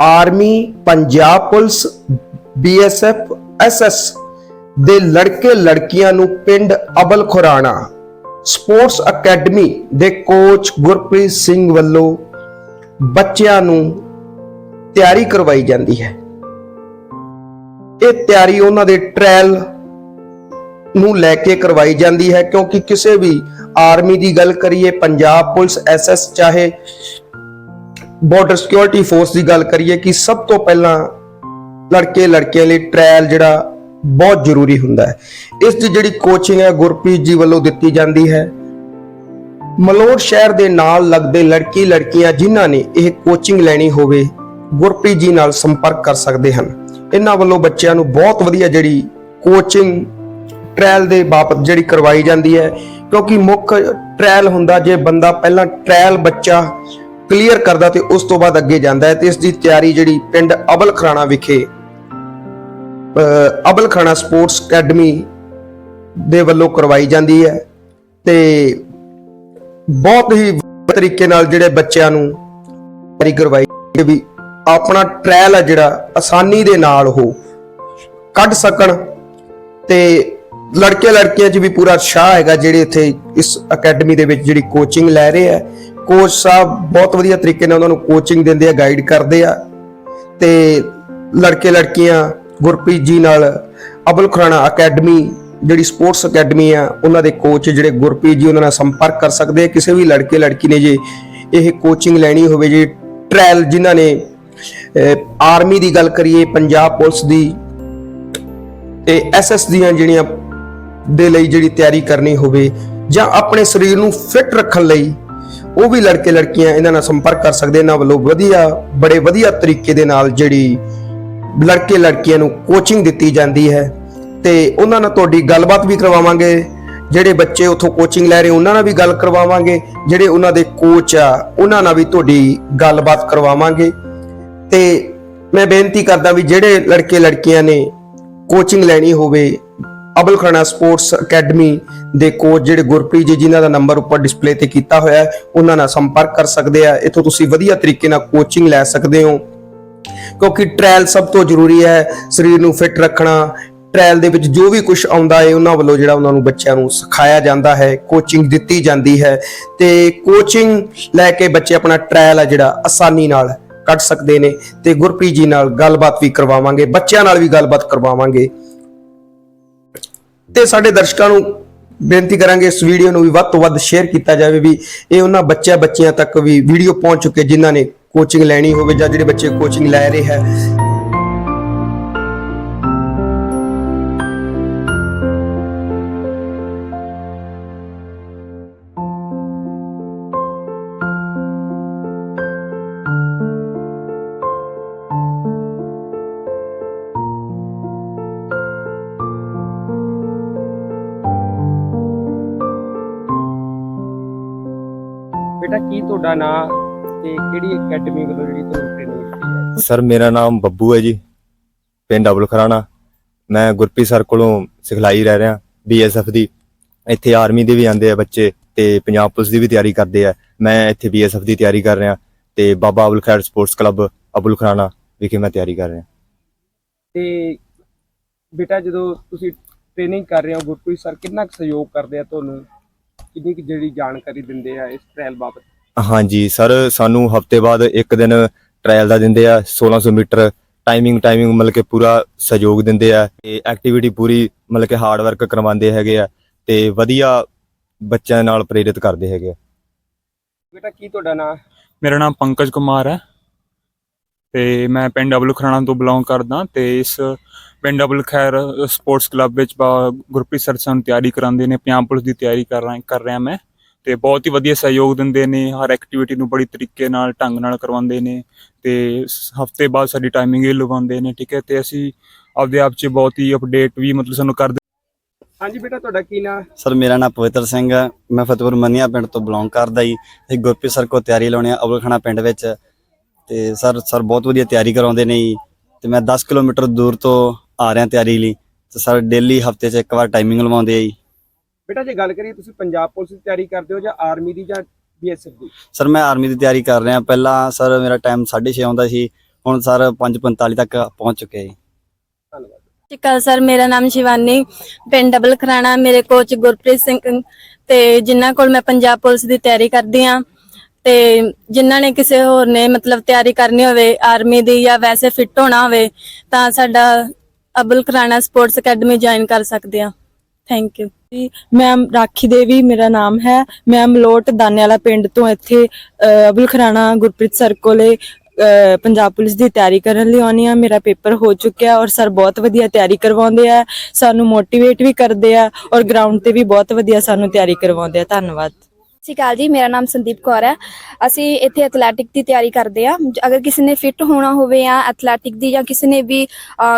Army, Punjab police BSF SS ਦੇ ਲੜਕੇ ਲੜਕੀਆਂ ਨੂੰ ਪਿੰਡ ਅਬਲ ਖੁਰਾਣਾ, ਸਪੋਰਟਸ ਅਕੈਡਮੀ ਦੇ ਕੋਚ ਗੁਰਪ੍ਰੀਤ ਸਿੰਘ ਵੱਲੋਂ ਬੱਚਿਆਂ ਨੂੰ ਤਿਆਰੀ ਕਰਵਾਈ ਜਾਂਦੀ ਹੈ। ਇਹ ਤਿਆਰੀ ਉਹਨਾਂ ਦੇ ਟ੍ਰਾਇਲ ਨੂੰ ਲੈ ਕੇ ਕਰਵਾਈ ਜਾਂਦੀ ਹੈ ਕਿਉਂਕਿ ਕਿਸੇ ਵੀ ਆਰਮੀ ਦੀ ਗੱਲ ਕਰੀਏ, ਪੰਜਾਬ ਪੁਲਿਸ ਐਸਐਸ ਚਾਹੇ ਬਾਰਡਰ ਸਿਕਿਉਰਿਟੀ ਫੋਰਸ ਦੀ ਗੱਲ ਕਰੀਏ ਕਿ ਸਭ ਤੋਂ ਪਹਿਲਾਂ ਲੜਕੇ ਲੜਕੀਆਂ ਲਈ ਟ੍ਰਾਇਲ ਜਿਹੜਾ ਬਹੁਤ ਜ਼ਰੂਰੀ ਹੁੰਦਾ ਹੈ। ਇਸ ਦੀ ਜਿਹੜੀ ਕੋਚਿੰਗ ਹੈ ਗੁਰਪ੍ਰੀਤ ਜੀ ਵੱਲੋਂ ਦਿੱਤੀ ਜਾਂਦੀ ਹੈ। ਮਲੋੜ ਸ਼ਹਿਰ ਦੇ ਨਾਲ ਲੱਗਦੇ ਲੜਕੀ ਲੜਕੀਆਂ ਜਿਨ੍ਹਾਂ ਨੇ ਇਹ ਕੋਚਿੰਗ ਲੈਣੀ ਹੋਵੇ, ਗੁਰਪ੍ਰੀਤ ਜੀ ਨਾਲ ਸੰਪਰਕ ਕਰ ਸਕਦੇ ਹਨ। ਇਹਨਾਂ ਵੱਲੋਂ ਬੱਚਿਆਂ ਨੂੰ ਬਹੁਤ ਵਧੀਆ ਜਿਹੜੀ ਕੋਚਿੰਗ ਟ੍ਰਾਇਲ ਦੇ ਬਾਬਤ ਜਿਹੜੀ ਕਰਵਾਈ ਜਾਂਦੀ ਹੈ, ਕਿਉਂਕਿ ਮੁੱਖ ਟ੍ਰਾਇਲ ਹੁੰਦਾ, ਜੇ ਬੰਦਾ ਪਹਿਲਾਂ ਟ੍ਰਾਇਲ ਬੱਚਾ ਕਲੀਅਰ ਕਰਦਾ ਤੇ ਉਸ ਤੋਂ ਬਾਅਦ ਅੱਗੇ ਜਾਂਦਾ ਹੈ ਤੇ ਇਸ ਦੀ ਤਿਆਰੀ ਜਿਹੜੀ ਪਿੰਡ ਅਬਲ ਖਰਾਣਾ ਵਿਖੇ, ਅਹ ਅਬਲ ਖਰਾਣਾ ਸਪੋਰਟਸ ਅਕੈਡਮੀ ਦੇ ਵੱਲੋਂ ਕਰਵਾਈ ਜਾਂਦੀ ਹੈ ਤੇ ਬਹੁਤ ਹੀ ਤਰੀਕੇ ਨਾਲ ਜਿਹੜੇ ਬੱਚਿਆਂ ਨੂੰ ਤਿਆਰੀ ਕਰਵਾਈ ਵੀ ਆਪਣਾ ਟ੍ਰਾਇਲ ਹੈ ਜਿਹੜਾ ਆਸਾਨੀ ਦੇ ਨਾਲ ਉਹ ਕੱਢ ਸਕਣ ਤੇ ਲੜਕੇ ਲੜਕੀਆਂ 'ਚ ਵੀ ਪੂਰਾ ਉਤਸ਼ਾਹ ਹੈਗਾ ਜਿਹੜੇ ਇੱਥੇ ਇਸ ਅਕੈਡਮੀ ਦੇ ਵਿੱਚ ਜਿਹੜੀ ਕੋਚਿੰਗ ਲੈ ਰਹੇ ਆ ਕੋਚ ਸਾਹਿਬ ਬਹੁਤ ਵਧੀਆ ਤਰੀਕੇ ਨਾਲ ਉਹਨਾਂ ਨੂੰ ਕੋਚਿੰਗ ਦਿੰਦੇ ਆ ਗਾਈਡ ਕਰਦੇ ਆ। ਤੇ ਲੜਕੇ ਲੜਕੀਆਂ, ਗੁਰਪ੍ਰੀਤ ਜੀ ਨਾਲ ਅਬਲ ਖੁਰਾਣਾ ਅਕੈਡਮੀ ਜਿਹੜੀ ਸਪੋਰਟਸ ਅਕੈਡਮੀ ਆ, ਉਹਨਾਂ ਦੇ ਕੋਚ ਜਿਹੜੇ ਗੁਰਪ੍ਰੀਤ ਜੀ ਉਹਨਾਂ ਨਾਲ ਸੰਪਰਕ ਕਰ ਸਕਦੇ ਆ। ਕਿਸੇ ਵੀ ਲੜਕੇ ਲੜਕੀ ਨੇ ਜੇ ਇਹ ਕੋਚਿੰਗ ਲੈਣੀ ਹੋਵੇ, ਜੇ ਟ੍ਰਾਇਲ ਜਿਨ੍ਹਾਂ ਨੇ ਆਰਮੀ ਦੀ ਗੱਲ ਕਰੀਏ, ਪੰਜਾਬ ਪੁਲਿਸ ਦੀ, ਤੇ ਐਸਐਸ ਦੀਆਂ ਜਿਹੜੀਆਂ ਦੇ ਲਈ ਜਿਹੜੀ ਤਿਆਰੀ ਕਰਨੀ ਹੋਵੇ, ਜਾਂ ਆਪਣੇ ਸਰੀਰ ਨੂੰ ਫਿੱਟ ਰੱਖਣ ਲਈ ਉਹ ਵੀ ਲੜਕੇ ਲੜਕੀਆਂ ਇਹਨਾਂ ਨਾਲ ਸੰਪਰਕ ਕਰ ਸਕਦੇ, ਇਹਨਾਂ ਵੱਲੋਂ ਵਧੀਆ, ਬੜੇ ਵਧੀਆ ਤਰੀਕੇ ਦੇ ਨਾਲ ਜਿਹੜੀ ਲੜਕੇ ਲੜਕੀਆਂ ਨੂੰ ਕੋਚਿੰਗ ਦਿੱਤੀ ਜਾਂਦੀ ਹੈ। ਤੇ ਉਹਨਾਂ ਨਾਲ ਤੁਹਾਡੀ ਗੱਲਬਾਤ ਵੀ ਕਰਵਾਵਾਂਗੇ, ਜਿਹੜੇ ਬੱਚੇ ਉੱਥੋਂ ਕੋਚਿੰਗ ਲੈ ਰਹੇ, ਉਹਨਾਂ ਨਾਲ ਵੀ ਗੱਲ ਕਰਵਾਵਾਂਗੇ, ਜਿਹੜੇ ਉਹਨਾਂ ਦੇ ਕੋਚ ਆ, ਉਹਨਾਂ ਨਾਲ ਵੀ ਤੁਹਾਡੀ ਗੱਲਬਾਤ ਕਰਵਾਵਾਂਗੇ। ਤੇ ਮੈਂ ਬੇਨਤੀ ਕਰਦਾ ਵੀ ਜਿਹੜੇ ਲੜਕੇ ਲੜਕੀਆਂ ਨੇ ਕੋਚਿੰਗ ਲੈਣੀ ਹੋਵੇ ਅਬਲ ਖਰਾਣਾ ਸਪੋਰਟਸ ਅਕੈਡਮੀ ਦੇ ਕੋਚ ਜਿਹੜੇ ਗੁਰਪ੍ਰੀਤ ਜੀ, ਜਿਨ੍ਹਾਂ ਦਾ ਨੰਬਰ ਉੱਪਰ ਡਿਸਪਲੇ ਤੇ ਕੀਤਾ ਹੋਇਆ ਹੈ, ਉਹਨਾਂ ਨਾਲ ਸੰਪਰਕ ਕਰ ਸਕਦੇ ਆ। ਇੱਥੋਂ ਤੁਸੀਂ ਵਧੀਆ ਤਰੀਕੇ ਨਾਲ ਕੋਚਿੰਗ ਲੈ ਸਕਦੇ ਹੋ। ਕਿਉਂਕਿ ਟ੍ਰਾਇਲ ਸਭ ਤੋਂ ਜ਼ਰੂਰੀ ਹੈ ਸਰੀਰ ਨੂੰ ਫਿੱਟ ਰੱਖਣਾ। ਟ੍ਰਾਇਲ ਦੇ ਵਿੱਚ ਜੋ ਵੀ ਕੁਝ ਆਉਂਦਾ ਹੈ, ਉਹਨਾਂ ਵੱਲੋਂ ਜਿਹੜਾ ਉਹਨਾਂ ਨੂੰ ਬੱਚਿਆਂ ਨੂੰ ਸਿਖਾਇਆ ਜਾਂਦਾ ਹੈ ਕੋਚਿੰਗ ਦਿੱਤੀ ਜਾਂਦੀ ਹੈ। ਤੇ ਕੋਚਿੰਗ ਲੈ ਕੇ ਬੱਚੇ ਆਪਣਾ ਟ੍ਰਾਇਲ ਹੈ ਜਿਹੜਾ, ਆਸਾਨੀ ਨਾਲ ਕੱਢ ਸਕਦੇ ਨੇ। ਤੇ ਗੁਰਪ੍ਰੀਤ ਜੀ ਨਾਲ ਗੱਲਬਾਤ ਵੀ ਕਰਵਾਵਾਂਗੇ, ਬੱਚਿਆਂ ਨਾਲ ਵੀ ਗੱਲਬਾਤ ਕਰਵਾਵਾਂਗੇ। ਤੇ ਸਾਡੇ ਦਰਸ਼ਕਾਂ ਨੂੰ ਬੇਨਤੀ ਕਰਾਂਗੇ ਇਸ ਵੀਡੀਓ ਨੂੰ ਵੀ ਵੱਧ ਤੋਂ ਵੱਧ ਸ਼ੇਅਰ ਕੀਤਾ ਜਾਵੇ ਵੀ ਇਹ ਉਹਨਾਂ ਬੱਚਿਆਂ ਬੱਚਿਆਂ ਤੱਕ ਵੀ ਵੀਡੀਓ ਪਹੁੰਚ ਚੁੱਕੇ ਜਿਨ੍ਹਾਂ ਨੇ ਕੋਚਿੰਗ ਲੈਣੀ ਹੋਵੇ ਜਾਂ ਜਿਹੜੇ ਬੱਚੇ ਕੋਚਿੰਗ ਲੈ ਰਹੇ ਹੈ। ਕੀ ਤੁਹਾਡਾ ਨਾਮ ਤੇ ਕਿਹੜੀ ਅਕੈਡਮੀ ਵੱਲੋਂ ਜਿਹੜੀ ਤੁਹਾਨੂੰ ਟ੍ਰੇਨਿੰਗ ਦਿੱਤੀ ਹੈ ਸਰ ਮੇਰਾ ਨਾਮ ਬੱਬੂ ਹੈ ਜੀ। ਪਿੰਡ ਅਬਲ ਖਰਾਣਾ। ਮੈਂ ਗੁਰਪ੍ਰੀਤ ਸਰ ਕੋਲੋਂ ਸਿਖਲਾਈ ਰਹਿ ਰਿਹਾ ਬੀਐਸਐਫ ਦੀ। ਇੱਥੇ ਆਰਮੀ ਦੇ ਵੀ ਆਉਂਦੇ ਆ ਬੱਚੇ ਤੇ ਪੰਜਾਬ ਪੁਲਿਸ ਦੀ ਵੀ ਤਿਆਰੀ ਕਰਦੇ ਆ। ਮੈਂ ਇੱਥੇ ਬੀਐਸਐਫ ਦੀ ਤਿਆਰੀ ਕਰ ਰਿਹਾ ਤੇ ਬਾਬਾ ਅਬੁਲ ਖੈਰ ਸਪੋਰਟਸ ਕਲੱਬ ਅਬੁਲ ਖਰਾਣਾ ਵਿਖੇ ਮੈਂ ਤਿਆਰੀ ਕਰ ਰਿਹਾ। ਤੇ ਬੇਟਾ ਜਦੋਂ ਤੁਸੀਂ ਟ੍ਰੇਨਿੰਗ ਕਰ ਰਹੇ ਹੋ ਗੁਰਪ੍ਰੀਤ ਸਰ ਕਿੰਨਾ ਕੁ ਸਹਿਯੋਗ ਕਰਦੇ ਆ ਤੁਹਾਨੂੰ? ਕਿੰਨੀ ਕੁ ਜਿਹੜੀ ਜਾਣਕਾਰੀ ਦਿੰਦੇ ਆ ਇਸ ਟ੍ਰਾਇਲ ਬਾਬਤ? ਹਾਂਜੀ ਸਰ ਸਾਨੂੰ ਹਫ਼ਤੇ ਬਾਅਦ ਇੱਕ ਦਿਨ ਟ੍ਰਾਇਲ ਦਾ ਦਿੰਦੇ ਆ 1600 ਮੀਟਰ ਟਾਈਮਿੰਗ ਟਾਈਮਿੰਗ ਮਤਲਬ ਕਿ ਪੂਰਾ ਸਹਿਯੋਗ ਦਿੰਦੇ ਆ ਤੇ ਐਕਟੀਵਿਟੀ ਪੂਰੀ ਮਤਲਬ ਕਿ ਹਾਰਡ ਵਰਕ ਕਰਵਾਉਂਦੇ ਹੈਗੇ ਆ ਤੇ ਵਧੀਆ ਬੱਚਿਆਂ ਨਾਲ ਪ੍ਰੇਰਿਤ ਕਰਦੇ ਹੈਗੇ ਆ। ਬੇਟਾ ਕੀ ਤੁਹਾਡਾ ਨਾਮ ਮੇਰਾ ਨਾਮ ਪੰਕਜ ਕੁਮਾਰ ਹੈ ਤੇ ਮੈਂ ਪਿੰਡ ਅਬਲ ਖਰਾਣਾ ਤੋਂ ਬਿਲੋਂਗ ਕਰਦਾ ਤੇ ਇਸ ਪਿੰਡ ਅਬਲ ਖੈਰ ਸਪੋਰਟਸ ਕਲੱਬ ਵਿੱਚ ਗੁਰਪ੍ਰੀਤ ਸਰ ਸਾਨੂੰ ਤਿਆਰੀ ਕਰਾਉਂਦੇ ਨੇ ਪੰਜਾਬ ਪੁਲਿਸ ਦੀ ਤਿਆਰੀ ਕਰ ਰਹਾ ਕਰ ਰਿਹਾ ਮੈਂ। ਤੇ ਬਹੁਤ ਹੀ ਵਧੀਆ ਸਹਿਯੋਗ ਦਿੰਦੇ ਨੇ ਹਰ ਐਕਟੀਵਿਟੀ ਨੂੰ ਬੜੀ ਤਰੀਕੇ ਨਾਲ ਢੰਗ ਨਾਲ ਕਰਵਾਉਂਦੇ ਨੇ ਤੇ ਹਫ਼ਤੇ ਬਾਅਦ ਸਾਡੀ ਟਾਈਮਿੰਗ ਇਹ ਲਗਾਉਂਦੇ ਨੇ ਠੀਕ ਹੈ? ਤੇ ਅਸੀਂ ਆਪਦੇ ਆਪ 'ਚ ਬਹੁਤ ਹੀ ਅਪਡੇਟ ਵੀ ਮਤਲਬ ਸਾਨੂੰ ਕਰਦੇ ਹਾਂਜੀ ਬੇਟਾ ਤੁਹਾਡਾ ਕੀ ਨਾਮ ਸਰ ਮੇਰਾ ਨਾਮ ਪਵਿੱਤਰ ਸਿੰਘ ਹੈ। ਮੈਂ ਫਤਿਹਪੁਰ ਮੰਨੀਆ ਪਿੰਡ ਤੋਂ ਬਿਲੋਂਗ ਕਰਦਾ ਜੀ। ਅਸੀਂ ਗੁਰਪ੍ਰੀਤ ਸਰ ਕੋ ਤਿਆਰੀ ਲਾਉਣੀ ਆ ਅਬਲਖਣਾ ਪਿੰਡ ਵਿੱਚ। ਤੇ ਸਰ ਸਰ ਬਹੁਤ ਵਧੀਆ ਤਿਆਰੀ ਕਰਾਉਂਦੇ ਨੇ ਜੀ। ਤੇ ਮੈਂ 10 ਕਿਲੋਮੀਟਰ ਦੂਰ ਤੋਂ ਆ ਰਿਹਾ ਤਿਆਰੀ ਲਈ। ਤੇ ਸਰ ਡੇਲੀ ਹਫ਼ਤੇ 'ਚ ਇੱਕ ਵਾਰ ਟਾਈਮਿੰਗ ਲਵਾਉਂਦੇ ਆ ਜੀ। ਬੇਟਾ ਜੇ ਗੱਲ ਕਰੀਏ ਤੁਸੀਂ ਪੰਜਾਬ ਪੁਲਿਸ ਦੀ ਤਿਆਰੀ ਕਰਦੇ ਹੋ ਜਾਂ ਆਰਮੀ ਦੀ ਜਾਂ ਬੀਐਸਐਫ ਦੀ? ਸਰ ਮੈਂ ਆਰਮੀ ਦੀ ਤਿਆਰੀ ਕਰ ਰਿਹਾ। ਪਹਿਲਾਂ ਸਰ ਮੇਰਾ ਟਾਈਮ 6:30 ਆਉਂਦਾ ਸੀ। ਹੁਣ ਸਰ 5:45 ਤੱਕ ਪਹੁੰਚ ਚੁੱਕੇ ਜੀ। ਧੰਨਵਾਦ। ਸ਼ਿਕਾ ਸਰ ਮੇਰਾ ਨਾਮ ਸ਼ਿਵਾਨੀ। ਪਿੰਡ ਡਬਲ ਖਰਾਣਾ ਮੇਰੇ ਕੋਚ ਗੁਰਪ੍ਰੀਤ ਸਿੰਘ। ਤੇ ਜਿਨ੍ਹਾਂ ਕੋਲ ਮੈਂ ਪੰਜਾਬ ਪੁਲਿਸ ਦੀ ਤਿਆਰੀ ਕਰਦੀ ਆ ਤੇ ਜਿਨ੍ਹਾਂ ਨੇ ਕਿਸੇ ਹੋਰ ਨੇ ਮਤਲਬ ਤਿਆਰੀ ਕਰਨੀ ਹੋਵੇ ਆਰਮੀ ਦੀ ਜਾਂ ਵੈਸੇ ਫਿੱਟ ਹੋਣਾ ਹੋਵੇ ਤਾਂ ਸਾਡਾ Abul Kharana sports academy join ਕਰ ਸਕਦੇ ਆ ਥੈਂਕ ਯੂ ਜੀ ਮੈਂ ਰਾਖੀ ਦੇਵੀ ਮੇਰਾ ਨਾਮ ਹੈ। ਮੈਂ ਮਲੋਟ ਦਾਨੇ ਪਿੰਡ ਤੋਂ ਇੱਥੇ ਅਬੁਲ ਖਰਾਣਾ ਗੁਰਪ੍ਰੀਤ ਸਰ ਕੋਲੇ ਪੰਜਾਬ ਪੁਲਿਸ ਦੀ ਤਿਆਰੀ ਕਰਨ ਲਈ ਆਉਣੀ ਆ ਮੇਰਾ ਪੇਪਰ ਹੋ ਚੁੱਕਿਆ ਔਰ ਸਰ ਬਹੁਤ ਵਧੀਆ ਤਿਆਰੀ ਕਰਵਾਉਂਦੇ ਆ। ਸਾਨੂੰ ਮੋਟੀਵੇਟ ਵੀ ਕਰਦੇ ਆ ਔਰ ਗਰਾਊਂਡ ਤੇ ਵੀ ਬਹੁਤ ਵਧੀਆ ਸਾਨੂੰ ਤਿਆਰੀ ਕਰਵਾਉਂਦੇ ਆ। ਧੰਨਵਾਦ। ਸਤਿ ਸ਼੍ਰੀ ਅਕਾਲ ਜੀ, ਮੇਰਾ ਨਾਮ ਸੰਦੀਪ ਕੌਰ ਹੈ। ਅਸੀਂ ਇੱਥੇ ਐਥਲੈਟਿਕ ਦੀ ਤਿਆਰੀ ਕਰਦੇ ਆ ਅਗਰ ਕਿਸੇ ਨੇ ਫਿੱਟ ਹੋਣਾ ਹੋਵੇ ਜਾਂ ਐਥਲੈਟਿਕ ਦੀ ਜਾਂ ਕਿਸੇ ਨੇ ਵੀ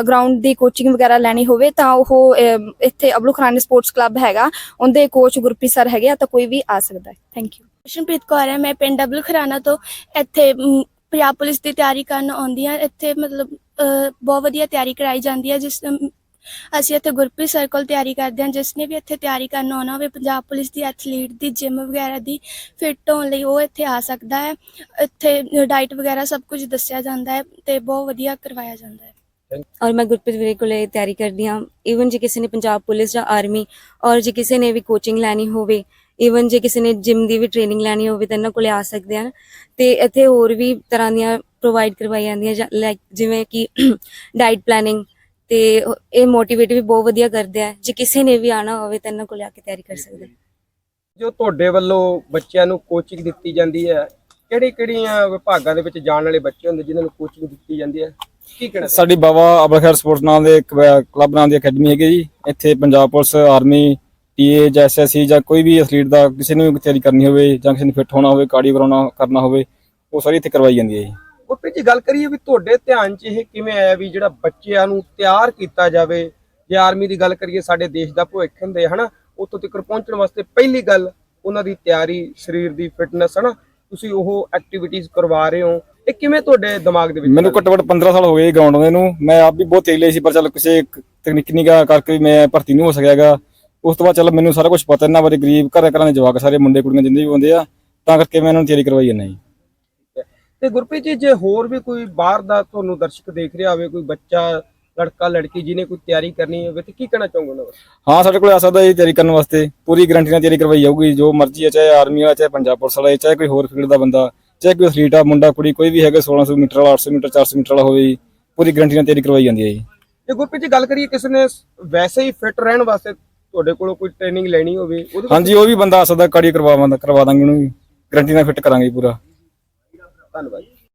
ਗਰਾਊਂਡ ਦੀ ਕੋਚਿੰਗ ਵਗੈਰਾ ਲੈਣੀ ਹੋਵੇ, ਤਾਂ ਉਹ ਇੱਥੇ ਅਬਲੂ ਖਰਾਨੇ ਸਪੋਰਟਸ ਕਲੱਬ ਹੈਗਾ। ਉਹਦੇ ਕੋਚ ਗੁਰਪ੍ਰੀਤ ਸਰ ਹੈਗੇ ਆ, ਤਾਂ ਕੋਈ ਵੀ ਆ ਸਕਦਾ ਹੈ। ਥੈਂਕ ਯੂ ਕ੍ਰਿਸ਼ਨਪ੍ਰੀਤ ਕੌਰ ਹੈ, ਮੈਂ ਪਿੰਡ ਅਬਲੂ ਖਰਾਣਾ ਤੋਂ ਇੱਥੇ ਪੰਜਾਬ ਪੁਲਿਸ ਦੀ ਤਿਆਰੀ ਕਰਨ ਆਉਂਦੀ ਹਾਂ। ਇੱਥੇ ਮਤਲਬ ਬਹੁਤ ਵਧੀਆ ਤਿਆਰੀ ਕਰਾਈ ਜਾਂਦੀ ਹੈ, ਜਿਸ ਅਸੀਂ ਇੱਥੇ ਗੁਰਪ੍ਰੀਤ ਸਰ ਕੋਲ ਤਿਆਰੀ ਕਰਦੇ ਹਾਂ ਜਿਸ ਨੇ ਵੀ ਇੱਥੇ ਤਿਆਰੀ ਕਰਨ ਆਉਣਾ ਹੋਵੇ ਪੰਜਾਬ ਪੁਲਿਸ ਦੀ ਐਥਲੀਟ ਦੀ ਜਿਮ ਵਗੈਰਾ ਦੀ ਫਿੱਟ ਹੋਣ ਲਈ ਉਹ ਇੱਥੇ ਆ ਸਕਦਾ ਹੈ। ਇੱਥੇ ਡਾਈਟ ਵਗੈਰਾ ਸਭ ਕੁਝ ਦੱਸਿਆ ਜਾਂਦਾ ਹੈ ਤੇ ਬਹੁਤ ਵਧੀਆ ਕਰਵਾਇਆ ਜਾਂਦਾ ਹੈ। ਔਰ ਮੈਂ ਗੁਰਪ੍ਰੀਤ ਵੀਰੇ ਕੋਲੇ ਤਿਆਰੀ ਕਰਦੀ ਹਾਂ। ਈਵਨ ਜੇ ਕਿਸੇ ਨੇ ਪੰਜਾਬ ਪੁਲਿਸ ਜਾਂ ਆਰਮੀ ਔਰ ਜੇ ਕਿਸੇ ਨੇ ਵੀ ਕੋਚਿੰਗ ਲੈਣੀ ਹੋਵੇ ਈਵਨ ਜੇ ਕਿਸੇ ਨੇ ਜਿਮ ਦੀ ਵੀ ਟ੍ਰੇਨਿੰਗ ਲੈਣੀ ਹੋਵੇ ਤਾਂ ਇਹਨਾਂ ਕੋਲੇ ਆ ਸਕਦੇ ਹਨ। ਤੇ ਇੱਥੇ ਹੋਰ ਵੀ ਤਰ੍ਹਾਂ ਦੀਆਂ ਪ੍ਰੋਵਾਈਡ ਕਰਵਾਈ ਜਾਂਦੀਆਂ ਲਾਈਕ ਜਿਵੇਂ ਕਿ ਡਾਈਟ ਪਲੈਨਿੰਗ ਤੇ ਇਹ ਮੋਟੀਵੇਟ ਵੀ ਬਹੁਤ ਵਧੀਆ ਕਰਦੇ ਆ। ਜੇ ਕਿਸੇ ਨੇ ਵੀ ਆਣਾ ਹੋਵੇ ਤਾਂ ਇਹਨਾਂ ਕੋਲੇ ਆ ਕੇ ਤਿਆਰੀ ਕਰ ਸਕਦੇ। ਜੋ। ਤੁਹਾਡੇ ਵੱਲੋਂ ਬੱਚਿਆਂ ਨੂੰ ਕੋਚਿੰਗ ਦਿੱਤੀ ਜਾਂਦੀ ਹੈ ਕਿਹੜੀ ਕਿਹੜੀਆਂ ਵਿਭਾਗਾਂ ਦੇ ਵਿੱਚ ਜਾਣ ਵਾਲੇ ਬੱਚੇ ਹੁੰਦੇ ਜਿਨ੍ਹਾਂ ਨੂੰ ਕੋਚਿੰਗ ਦਿੱਤੀ ਜਾਂਦੀ ਹੈ? ਕੀ ਕਹਿਣਾ ਸਾਡੀ ਬਾਬਾ ਅਬਖਰ ਸਪੋਰਟਸ ਨਾਮ ਦੇ ਇੱਕ ਕਲੱਬ ਨਾਮ ਦੀ ਅਕੈਡਮੀ ਹੈਗੀ ਜੀ। ਇੱਥੇ ਪੰਜਾਬ ਪੁਲਿਸ ਆਰਮੀ ਟੀਏ ਜਾਂ ਐਸਐਸਸੀ ਜਾਂ ਕੋਈ ਵੀ ਐਥਲੀਟ ਦਾ ਕਿਸੇ ਨੂੰ ਵੀ ਤਿਆਰੀ ਕਰਨੀ ਹੋਵੇ ਜਾਂ ਕਿਸੇ ਨੂੰ ਫਿੱਟ ਹੋਣਾ ਹੋਵੇ ਕਾਰਡੀਓ ਕਰਾਉਣਾ ਕਰਨਾ ਹੋਵੇ ਉਹ ਸਾਰੀ ਇੱਥੇ ਕਰਵਾਈ ਜਾਂਦੀ ਹੈ ਜੀ। ਗੁਰਪ੍ਰੀਤ ਜੀ ਗੱਲ ਕਰੀਏ ਵੀ ਤੁਹਾਡੇ ਧਿਆਨ 'ਚ ਇਹ ਕਿਵੇਂ ਆਇਆ ਵੀ ਜਿਹੜਾ ਬੱਚਿਆਂ ਨੂੰ ਤਿਆਰ ਕੀਤਾ ਜਾਵੇ, ਜੇ ਆਰਮੀ ਦੀ ਗੱਲ ਕਰੀਏ ਸਾਡੇ ਦੇਸ਼ ਦਾ ਭਵਿੱਖ ਹੁੰਦੇ, ਹਨਾ, ਉੱਥੋਂ ਤੱਕ ਪਹੁੰਚਣ ਵਾਸਤੇ ਪਹਿਲੀ ਗੱਲ ਉਹਨਾਂ ਦੀ ਤਿਆਰੀ, ਸਰੀਰ ਦੀ ਫਿਟਨੈਸ, ਹਨਾ, ਤੁਸੀਂ ਉਹ ਐਕਟੀਵਿਟੀਜ਼ ਕਰਵਾ ਰਹੇ ਹੋ, ਇਹ ਕਿਵੇਂ ਤੁਹਾਡੇ ਦਿਮਾਗ ਦੇ ਵਿੱਚ ਮੈਨੂੰ ਘੱਟੋ ਘੱਟ 15 ਸਾਲ ਹੋ ਗਏ ਗਰਾਊਂਡ ਆਉਂਦੇ ਨੂੰ, ਮੈਂ ਆਪ ਵੀ ਬਹੁਤ ਤੇਜ਼ ਲਈ ਸੀ, ਪਰ ਚੱਲ ਕਿਸੇ ਤਕਨੀਕੀ ਕਰਕੇ ਮੈਂ ਭਰਤੀ ਨਹੀਂ ਹੋ ਸਕਿਆਗਾ ਉਸ ਤੋਂ ਬਾਅਦ ਚੱਲ ਮੈਨੂੰ ਸਾਰਾ ਕੁਝ ਪਤਾ, ਇਹਨਾਂ ਬਾਰੇ ਗਰੀਬ ਘਰਾਂ ਘਰਾਂ ਦੇ ਜਵਾਕ, ਸਾਰੇ ਮੁੰਡੇ ਕੁੜੀਆਂ ਜਿੰਨੇ ਵੀ ਹੁੰਦੇ ਆ, ਤਾਂ ਕਰਕੇ ਮੈਂ ਇਹਨਾਂ ਨੂੰ ਤਿਆਰੀ ਕਰਵਾਈ ਜਾਂਦਾ ਜੀ। ਤੇ ਗੁਰਪ੍ਰੀਤ ਜੀ ਜੇ ਹੋਰ ਵੀ ਕੋਈ ਬਾਹਰ ਦਾ ਤੁਹਾਨੂੰ ਦਰਸ਼ਕ ਦੇਖ ਰਿਹਾ ਹੋਵੇ ਕੋਈ ਬੱਚਾ ਲੜਕਾ ਲੜਕੀ ਜਿਹਨੇ ਕੋਈ ਤਿਆਰੀ ਕਰਨੀ ਹੋਵੇ ਤੇ ਕੀ ਕਹਿਣਾ ਚਾਹੋਗੇ ਉਹਨਾਂ ਬਾਰੇ? ਹਾਂ ਸਾਡੇ ਕੋਲ ਆ ਸਕਦਾ ਜੀ ਤਿਆਰੀ ਕਰਨ ਵਾਸਤੇ। ਪੂਰੀ ਗਰੰਟੀ ਨਾਲ ਤਿਆਰੀ ਕਰਵਾਈ ਜਾਊਗੀ। ਜੋ ਮਰਜ਼ੀ ਹੈ ਚਾਹੇ ਆਰਮੀ ਵਾਲਾ ਚਾਹੇ ਪੰਜਾਬ ਪੁਲਿਸ ਵਾਲਾ ਚਾਹੇ ਕੋਈ ਹੋਰ ਫੀਲਡ ਦਾ ਬੰਦਾ ਚਾਹੇ ਕੋਈ ਐਥਲੀਟ ਆ ਮੁੰਡਾ ਕੁੜੀ ਕੋਈ ਵੀ ਹੈਗਾ 1600 ਮੀਟਰ ਵਾਲਾ 800 ਮੀਟਰ 400 ਮੀਟਰ ਵਾਲਾ ਹੋਵੇ ਜੀ ਪੂਰੀ ਗਰੰਟੀ ਨਾਲ ਤਿਆਰੀ ਕਰਵਾਈ ਜਾਂਦੀ ਹੈ ਜੀ। ਜੇ ਗੁਰਪ੍ਰੀਤ ਜੀ ਗੱਲ ਕਰੀਏ ਕਿਸੇ ਨੇ ਵੈਸੇ ਹੀ ਫਿਟ ਰਹਿਣ ਵਾਸਤੇ ਤੁਹਾਡੇ ਕੋਲੋਂ ਕੋਈ ਟ੍ਰੇਨਿੰਗ ਲੈਣੀ ਹੋਵੇ ਉਹਦੇ ਹਾਂਜੀ ਉਹ ਵੀ ਬੰਦਾ ਆ ਸਕਦਾ ਕਾਰਡੀਓ ਕਰਵਾਵਾਂਦਾ ਕਰਵਾ ਦਾਂਗੇ ਉਹਨੂੰ ਵੀ। ਗਰੰਟੀ ਨਾਲ ਫਿੱਟ ਕਰਾਂਗੇ ਜੀ ਪੂਰਾ। ਧੰਨਵਾਦ